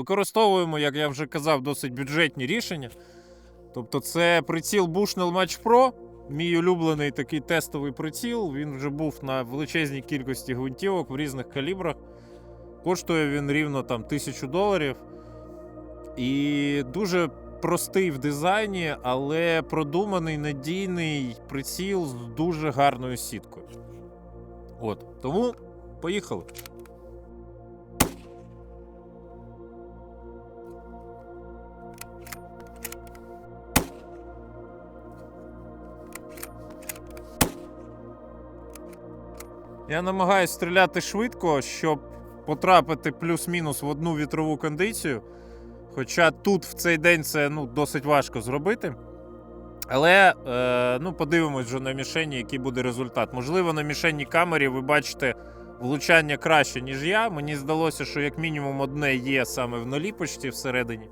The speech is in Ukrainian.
Використовуємо, як я вже казав, досить бюджетні рішення. Тобто, це приціл Bushnell Match Pro, мій улюблений такий тестовий приціл. Він вже був на величезній кількості гвинтівок в різних калібрах. Коштує він рівно там тисячу доларів. І дуже простий в дизайні, але продуманий надійний приціл з дуже гарною сіткою. От. Тому поїхали. Я намагаюся стріляти швидко, щоб потрапити плюс-мінус в одну вітрову кондицію. Хоча тут в цей день це ну, досить важко зробити. Але е, ну, подивимось вже на мішені, який буде результат. Можливо, на мішенній камері ви бачите влучання краще, ніж я. Мені здалося, що як мінімум одне є саме в наліпочці всередині.